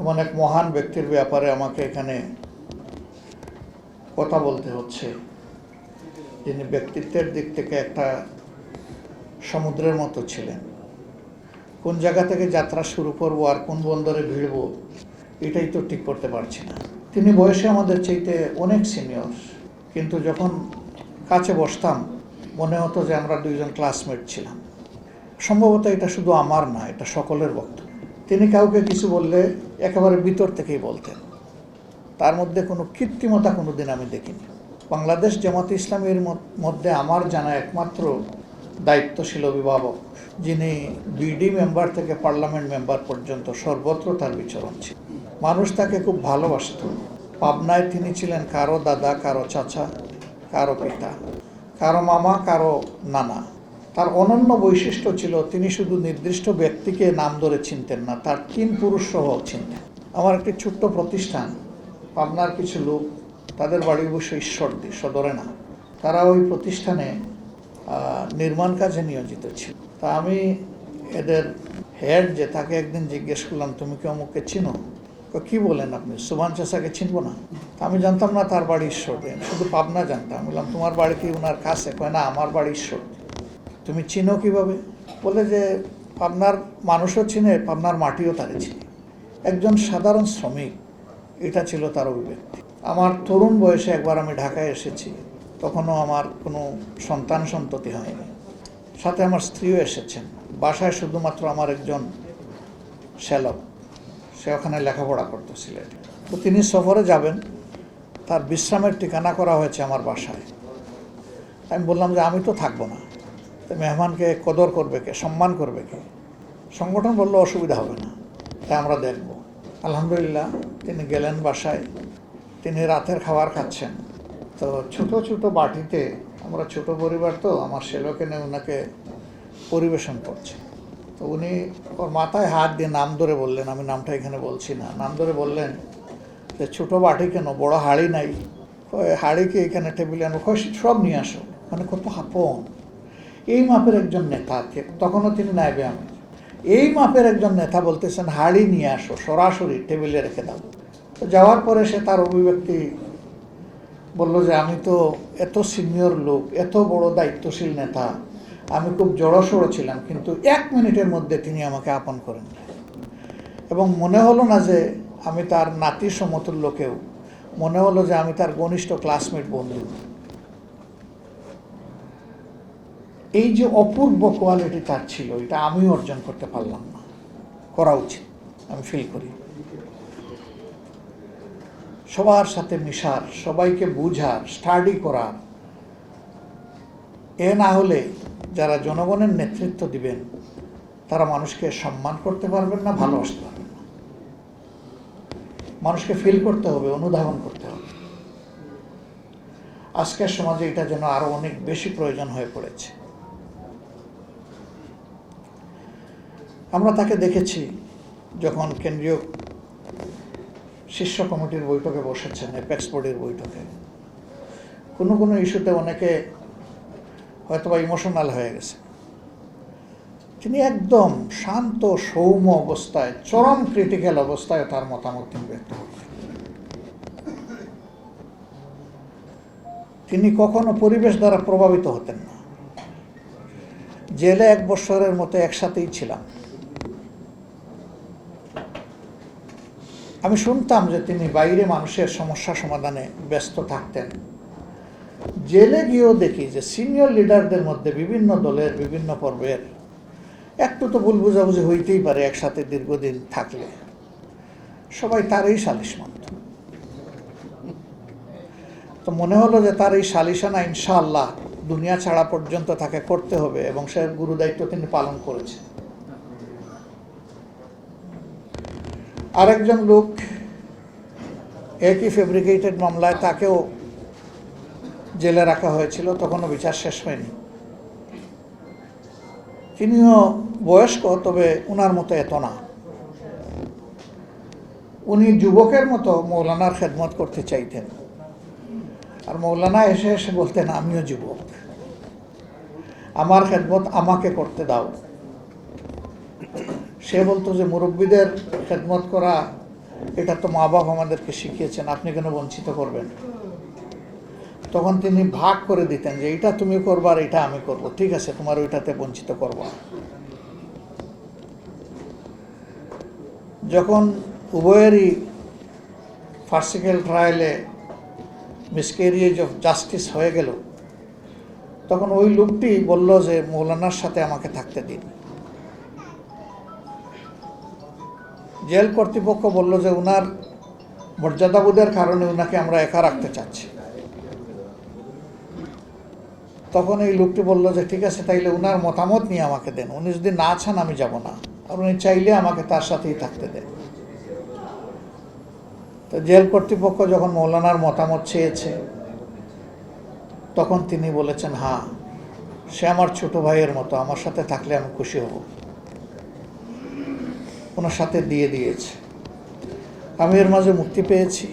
এমন এক মহান ব্যক্তির ব্যাপারে আমাকে এখানে কথা বলতে হচ্ছে। যিনি ব্যক্তিত্বের দিক থেকে একটা সমুদ্রের মতো ছিলেন। কোন জায়গা থেকে যাত্রা শুরু করব আর কোন বন্দরে ভিড়ব, এটাই তো ঠিক করতে পারছি না। তিনি বয়সে আমাদের চাইতে অনেক সিনিয়র, কিন্তু যখন কাছে বসতাম, মনে হতো যে আমরা দুইজন ক্লাসমেট ছিলাম। সম্ভবত এটা শুধু আমার না, এটা সকলের বক্তব্য। তিনি কাউকে কিছু বললে একেবারে ভিতর থেকেই বলতেন। তার মধ্যে কোনো কৃত্রিমতা কোনো দিন আমি দেখিনি। বাংলাদেশ জামাত ইসলামের মধ্যে আমার জানা একমাত্র দায়িত্বশীল অভিভাবক, যিনি বিডি মেম্বার থেকে পার্লামেন্ট মেম্বার পর্যন্ত সর্বত্র তার বিচরণ ছিল মানুষ তাকে খুব ভালোবাসত। পাবনায় তিনি ছিলেন কারও দাদা, কারও চাচা, কারও পিতা, কারও মামা, কারও নানা। তার অনন্য বৈশিষ্ট্য ছিল তিনি শুধু নির্দিষ্ট ব্যক্তিকে নাম ধরে চিনতেন না, তার তিন পুরুষ সহ চিনতেন। আমার একটি ছোট্ট প্রতিষ্ঠান, পাবনার কিছু লোক, তাদের বাড়ি অবশ্য ঈশ্বরদী, সদরে না। তারা ওই প্রতিষ্ঠানে নির্মাণ কাজে নিয়োজিত ছিল। তা আমি এদের হেড যে, তাকে একদিন জিজ্ঞেস করলাম, তুমি কি অমুককে চিনো? কি বলেন আপনি? সুভান চাষাকে চিনবো না? আমি জানতাম না তার বাড়ি ঈশ্বরদী শুধু পাবনা জানতাম। বললাম, তোমার বাড়ি কি ওনার কাছে? কয়, না, আমার বাড়ি ঈশ্বরদী। তুমি চিনো কীভাবে? বলে যে, পাবনার মানুষও চিনে, পাবনার মাটিও তারে চিনে। একজন সাধারণ শ্রমিক, এটা ছিল তার অভিব্যক্তি। আমার তরুণ বয়সে একবার আমি ঢাকায় এসেছি, তখনও আমার কোনো সন্তান সন্ততি হয়নি। সাথে আমার স্ত্রীও এসেছেন। বাসায় শুধুমাত্র আমার একজন শ্যালক। সে ওখানে লেখাপড়া করতো সিলেটে। তো তিনি সফরে যাবেন। তার বিশ্রামের ঠিকানা করা হয়েছে আমার বাসায়। আমি বললাম যে, আমি তো থাকব না। মেহমানকে কদর করবে কে সম্মান করবে কে? সংগঠন বললে অসুবিধা হবে না। তাই আমরা দেখব। আলহামদুলিল্লাহ তিনি গেলেন বাসায়। তিনি রাতের খাবার খাচ্ছেন। তো ছোট ছোট বাটিতে আমরা ছোট পরিবার তো আমার সেলোকে নিয়ে ওনাকে পরিবেশন করছে। তো উনি ওর মাথায় হাত দিয়ে নাম ধরে বললেন আমি নামটা এখানে বলছি না। নাম ধরে বললেন যে ছোট বাটি কেন? বড় হাড়ি নাই। কয়, হাড়ি কি এখানে টেবিলে আনো? সব নিয়ে আসো। মানে কত হাপন এই মাপের একজন নেতা তখনও তিনি নাইবে আমি এই মাপের একজন নেতা বলতেছেন, হাড়ি নিয়ে আসো, সরাসরি টেবিলে রেখে দাও। তো যাওয়ার পরে সে তার অভিব্যক্তি বলল যে, আমি তো এত সিনিয়র লোক, এত বড় দায়িত্বশীল নেতা, আমি খুব জড়সড়ো ছিলাম, কিন্তু এক মিনিটের মধ্যে তিনি আমাকে আপন করেন এবং মনে হলো না যে, আমি তার নাতি সমতুল্য কেউ। মনে হলো যে, আমি তার ঘনিষ্ঠ ক্লাসমেট বন্ধু। এই যে অপূর্ব কোয়ালিটি তার ছিল, এটা আমিও অর্জন করতে পারলাম না। করা উচিত, আমি ফিল করি। সবার সাথে মিশার, সবাইকে বুঝার স্টাডি করার। এ না হলে যারা জনগণের নেতৃত্ব দিবেন, তারা মানুষকে সম্মান করতে পারবেন না, ভালোবাসতে পারবেন না। মানুষকে ফিল করতে হবে, অনুধাবন করতে হবে। আজকের সমাজে এটা যেন আরও অনেক বেশি প্রয়োজন হয়ে পড়েছে। আমরা তাকে দেখেছি যখন কেন্দ্রীয় শীর্ষ কমিটির বৈঠকে বসেছেন এপেক্স বোর্ডের বৈঠকে। কোনো কোনো ইস্যুতে অনেকে হয়তোবা ইমোশনাল হয়ে গেছে। তিনি একদম শান্ত, সৌম্য অবস্থায়, চরম ক্রিটিক্যাল অবস্থায় তার মতামত তিনি ব্যক্ত তিনি কখনো পরিবেশ দ্বারা প্রভাবিত হতেন না। জেলে এক বছরের মতো একসাথেই ছিলাম। আমি শুনতাম যে তিনি বাইরে মানুষের সমস্যা সমাধানে ব্যস্ত থাকতেন। জেলে গিয়েও দেখি যে সিনিয়র লিডারদের মধ্যে বিভিন্ন দলের বিভিন্ন পর্বের একটু তো ভুল বোঝাবুঝি হইতেই পারে একসাথে দীর্ঘদিন থাকলে। সবাই তারই সালিশ মানত তো মনে হলো যে তার এই সালিশানা ইনশাআল্লাহ দুনিয়া ছাড়া পর্যন্ত তাকে করতে হবে এবং সে গুরুদায়িত্ব তিনি পালন করেছেন আরেকজন লোক একই ফেব্রিকেটেড মামলায় তাকেও জেলে রাখা হয়েছিল, তখনও বিচার শেষ হয়নি। তিনিও বয়স্ক, তবে উনার মতো এত না। উনি যুবকের মতো মৌলানার খেদমত করতে চাইতেন। আর মৌলানা এসে এসে বলতেন, আমিও যুবক। আমার খেদমত আমাকে করতে দাও। সে বলতো যে মুরব্বীদের খেদমত করা, এটা তো মা বাবা আমাদেরকে শিখিয়েছেন, আপনি কেন বঞ্চিত করবেন? তখন তিনি ভাগ করে দিতেন যে এটা তুমি করব আর এটা আমি করব, ঠিক আছে, তোমার ওইটাতে বঞ্চিত করব যখন উভয়েরই ফার্সিক্যাল ট্রায়ালে মিসক্যারিয়েজ অফ জাস্টিস হয়ে গেল, তখন ওই লোকটি বলল যে মৌলানার সাথে আমাকে থাকতে দিন। জেল কর্তৃপক্ষ বলল যে উনার মর্যাদাবোধের কারণে উনাকে আমরা একা রাখতে চাচ্ছি। তখন এই লোকটি বলল যে, ঠিক আছে, তাইলে উনার মতামত নিয়ে আমাকে দেন। উনি যদি না চান, আমি যাব না। আর উনি চাইলে আমাকে তার সাথেই থাকতে দেন। তো জেল কর্তৃপক্ষ যখন মৌলানার মতামত চেয়েছে, তখন তিনি বলেছেন হ্যাঁ সে আমার ছোট ভাইয়ের মতো। আমার সাথে থাকলে আমি খুশি হব। ওনার সাথে দিয়ে দিয়েছে। আমি এর মাঝে মুক্তি পেয়েছি।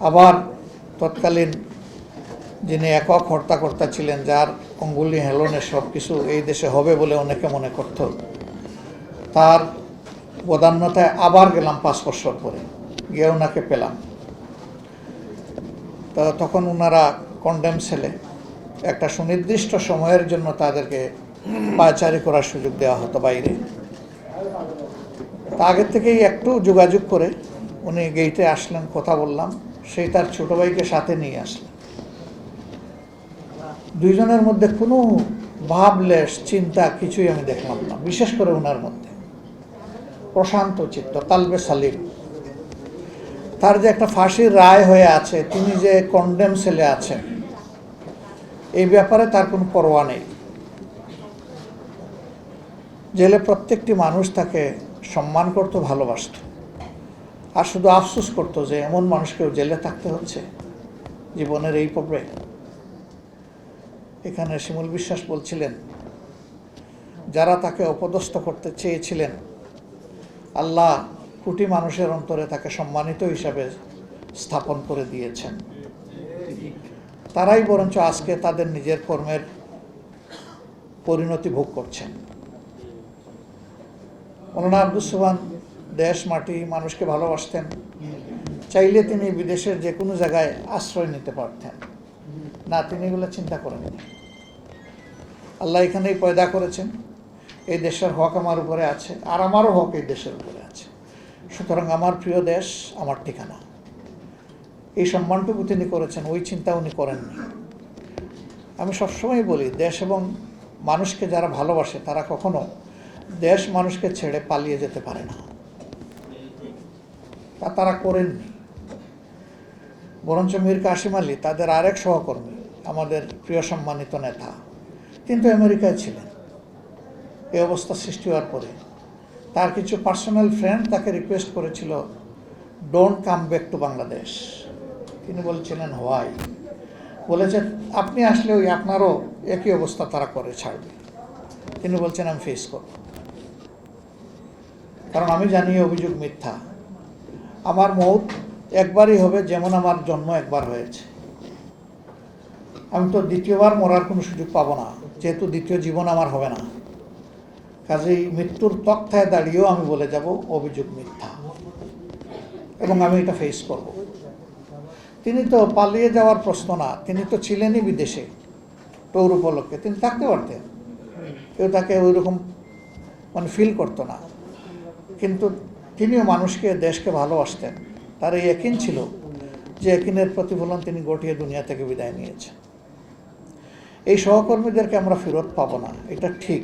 আবার তৎকালীন যিনি একক হর্তাকর্তা ছিলেন, যার অঙ্গুলি হেলনে সব কিছু এই দেশে হবে বলে অনেকে মনে করত, তার বদান্যতায় আবার গেলাম পাঁচ বছর পরে। গিয়ে ওনাকে পেলাম। তা তখন ওনারা কন্ডেম সেলে একটা সুনির্দিষ্ট সময়ের জন্য তাদেরকে পায়চারি করার সুযোগ দেওয়া হতো বাইরে। তা আগের থেকেই একটু যোগাযোগ করে উনি গেইটে আসলেন, কথা বললাম। সেই তার ছোট ভাইকে সাথে নিয়ে আসলেন। দুইজনের মধ্যে কোনো ভাবলেশ চিন্তা কিছুই আমি দেখলাম না, বিশেষ করে ওনার মধ্যে। প্রশান্ত চিত্ত, তালবে সালিম। তার যে একটা ফাঁসির রায় হয়ে আছে, তিনি যে কন্ডেম সেলে আছেন, এই ব্যাপারে তার কোনো পরোয়া নেই। জেলে প্রত্যেকটি মানুষ তাকে সম্মান করতো, ভালোবাসত। আর শুধু আফসোস করতো যে এমন মানুষকেও জেলে থাকতে হচ্ছে জীবনের এই পর্বে। এখানে শিমুল বিশ্বাস বলছিলেন, যারা তাকে অপদস্থ করতে চেয়েছিলেন, আল্লাহ কোটি মানুষের অন্তরে তাকে সম্মানিত হিসাবে স্থাপন করে দিয়েছেন। তারাই বরঞ্চ আজকে তাদের নিজের কর্মের পরিণতি ভোগ করছেন। মৌলানা আব্দুল সুবান দেশ, মাটি, মানুষকে ভালোবাসতেন। চাইলে তিনি বিদেশের যে কোনো জায়গায় আশ্রয় নিতে পারতেন। না, তিনি এগুলো চিন্তা করেননি। আল্লাহ এখানেই পয়দা করেছেন। এই দেশের হক আমার উপরে আছে, আর আমারও হক এই দেশের উপরে আছে। সুতরাং আমার প্রিয় দেশ, আমার ঠিকানা। এই সম্মানটুকু তিনি করেছেন, ওই চিন্তা উনি করেননি। আমি সবসময় বলি, দেশ এবং মানুষকে যারা ভালোবাসে, তারা কখনো দেশ মানুষকে ছেড়ে পালিয়ে যেতে পারে না। তা তারা করেননি। বরঞ্চ মীর কাশিম আলী তাদের আরেক সহকর্মী, আমাদের প্রিয় সম্মানিত নেতা কিন্তু আমেরিকায় ছিলেন। এই অবস্থা সৃষ্টি হওয়ার পরে তার কিছু পার্সোনাল ফ্রেন্ড তাকে রিকোয়েস্ট করেছিল don't come back to Bangladesh তিনি বলছিলেন হোয়াই বলেছে, আপনি আসলে ওই আপনারও একই অবস্থা তারা করে ছাড়বে। তিনি বলছেন আমি ফেস করব। কারণ আমি জানি অভিযোগ মিথ্যা। আমার মৌত একবারই হবে যেমন আমার জন্ম একবার হয়েছে। আমি তো দ্বিতীয়বার মরার কোনো সুযোগ পাবো না, যেহেতু দ্বিতীয় জীবন আমার হবে না। কাজেই মৃত্যুর তক্তায় দাঁড়িয়েও আমি বলে যাব, অভিযোগ মিথ্যা। এবং আমি এটা ফেস করব। তিনি তো পালিয়ে যাওয়ার প্রশ্ন না, তিনি তো ছিলেনই বিদেশে, টৌর উপলক্ষে। তিনি থাকতে পারতেন। কেউ তাকে ওই রকম মানে ফিল করতো না। তিনিও মানুষকে, দেশকে ভালোবাসতেন। তার এই একিন ছিল যে একিনের প্রতিফলন তিনি গটিয়ে দুনিয়া থেকে বিদায় নিয়েছেন। এই সহকর্মীদেরকে আমরা ফেরত পাবো না, এটা ঠিক।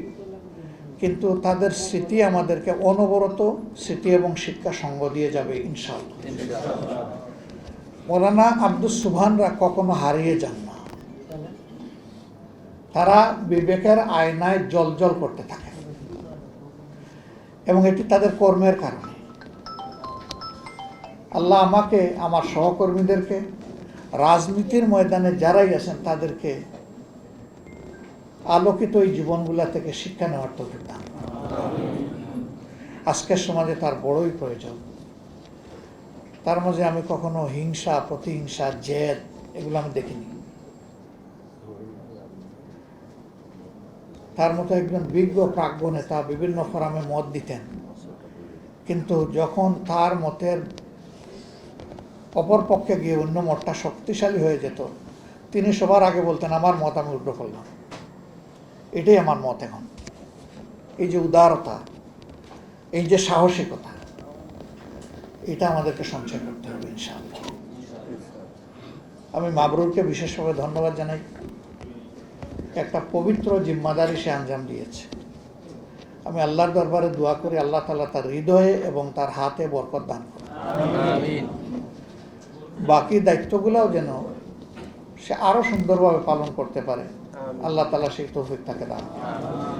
কিন্তু তাদের স্মৃতি আমাদেরকে অনবরত স্মৃতি এবং শিক্ষা সঙ্গ দিয়ে যাবে ইনশাল্লাহ মৌলানা আব্দুল সুবহানরা কখনো হারিয়ে যান না। তারা বিবেকের আয়নায় জল জল করতে থাকে। এবং এটি তাদের কর্মের কারণে। আল্লাহ আমাকে, আমার সহকর্মীদেরকে, রাজনীতির ময়দানে যারাই আছেন তাদেরকে আলোকিত এই জীবনগুলা থেকে শিক্ষা নেওয়ার তো দান আজকের সমাজে তার বড়ই প্রয়োজন। তার মাঝে আমি কখনো হিংসা, প্রতিহিংসা, জেদ, এগুলো আমি দেখিনি। তার মতো একজন বিজ্ঞ প্রাজ্ঞ নেতা বিভিন্ন ফোরামে মত দিতেন। কিন্তু যখন তার মতের অপর পক্ষে গিয়ে অন্য মতটা শক্তিশালী হয়ে যেত, তিনি সবার আগে বলতেন, আমার মত আমি উল্টো করলাম। এটাই আমার মত এখন। এই যে উদারতা, এই যে সাহসিকতা, এটা আমাদেরকে সঞ্চয় করতে হবে, ইনশাআল্লাহ। আমি মাবরুরকে বিশেষভাবে ধন্যবাদ জানাই। একটা পবিত্র জিম্মাদারি সে আঞ্জাম দিয়েছে। আমি আল্লাহর দরবারে দোয়া করি আল্লাহ তালা তার হৃদয়ে এবং তার হাতে বরকত দান করে বাকি দায়িত্বগুলোও যেন সে আরও সুন্দরভাবে পালন করতে পারে আল্লাহ তালা সেই তৌফিক তাকে দান।